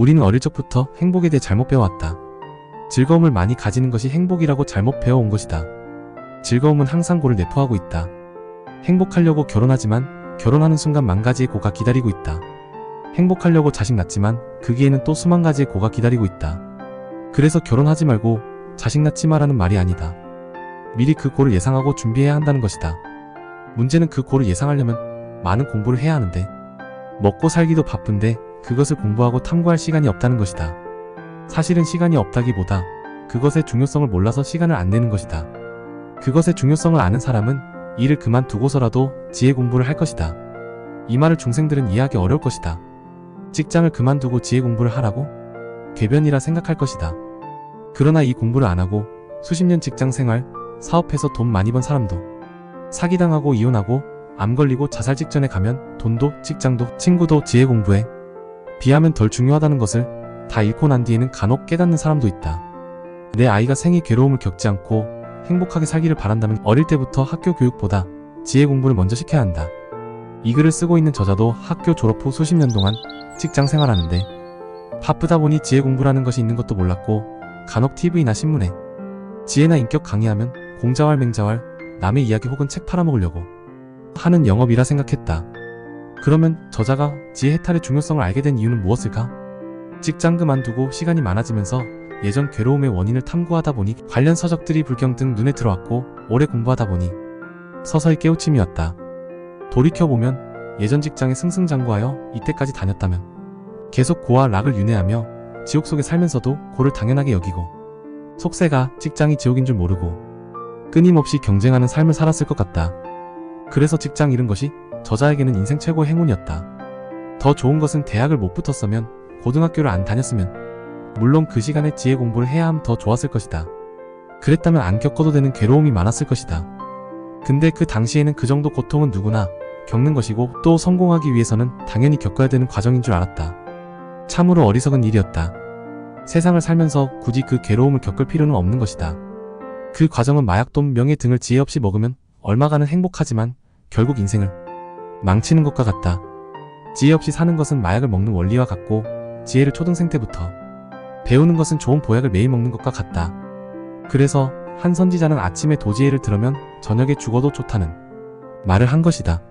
우리는 어릴 적부터 행복에 대해 잘못 배워왔다. 즐거움을 많이 가지는 것이 행복이라고 잘못 배워온 것이다. 즐거움은 항상 고를 내포하고 있다. 행복하려고 결혼하지만 결혼하는 순간 만 가지의 고가 기다리고 있다. 행복하려고 자식 낳지만 그 기에는 또 수만 가지의 고가 기다리고 있다. 그래서 결혼하지 말고 자식 낳지 마라는 말이 아니다. 미리 그 고를 예상하고 준비해야 한다는 것이다. 문제는 그 고를 예상하려면 많은 공부를 해야 하는데 먹고 살기도 바쁜데 그것을 공부하고 탐구할 시간이 없다는 것이다. 사실은 시간이 없다기보다 그것의 중요성을 몰라서 시간을 안 내는 것이다. 그것의 중요성을 아는 사람은 일을 그만두고서라도 지혜 공부를 할 것이다. 이 말을 중생들은 이해하기 어려울 것이다. 직장을 그만두고 지혜 공부를 하라고? 궤변이라 생각할 것이다. 그러나 이 공부를 안 하고 수십 년 직장 생활, 사업해서 돈 많이 번 사람도 사기당하고 이혼하고 암 걸리고 자살 직전에 가면 돈도 직장도 친구도 지혜 공부에 비하면 덜 중요하다는 것을 다 잃고 난 뒤에는 간혹 깨닫는 사람도 있다. 내 아이가 생이 괴로움을 겪지 않고 행복하게 살기를 바란다면 어릴 때부터 학교 교육보다 지혜 공부를 먼저 시켜야 한다. 이 글을 쓰고 있는 저자도 학교 졸업 후 수십 년 동안 직장 생활하는데 바쁘다 보니 지혜 공부라는 것이 있는 것도 몰랐고 간혹 TV나 신문에 지혜나 인격 강의하면 공자왈 맹자왈 남의 이야기 혹은 책 팔아먹으려고 하는 영업이라 생각했다. 그러면 저자가 지혜 해탈의 중요성을 알게 된 이유는 무엇일까? 직장 그만두고 시간이 많아지면서 예전 괴로움의 원인을 탐구하다 보니 관련 서적들이 불경 등 눈에 들어왔고 오래 공부하다 보니 서서히 깨우침이었다. 돌이켜보면 예전 직장에 승승장구하여 이때까지 다녔다면 계속 고와 락을 윤회하며 지옥 속에 살면서도 고를 당연하게 여기고 속세가 직장이 지옥인 줄 모르고 끊임없이 경쟁하는 삶을 살았을 것 같다. 그래서 직장 잃은 것이 저자에게는 인생 최고의 행운이었다. 더 좋은 것은 대학을 못 붙었으면 고등학교를 안 다녔으면 물론 그 시간에 지혜 공부를 해야 함 더 좋았을 것이다. 그랬다면 안 겪어도 되는 괴로움이 많았을 것이다. 근데 그 당시에는 그 정도 고통은 누구나 겪는 것이고 또 성공하기 위해서는 당연히 겪어야 되는 과정인 줄 알았다. 참으로 어리석은 일이었다. 세상을 살면서 굳이 그 괴로움을 겪을 필요는 없는 것이다. 그 과정은 마약 돈 명예 등을 지혜 없이 먹으면 얼마간은 행복하지만 결국 인생을 망치는 것과 같다. 지혜 없이 사는 것은 마약을 먹는 원리와 같고 지혜를 초등생 때부터 배우는 것은 좋은 보약을 매일 먹는 것과 같다. 그래서 한 선지자는 아침에 도지혜를 들으면 저녁에 죽어도 좋다는 말을 한 것이다.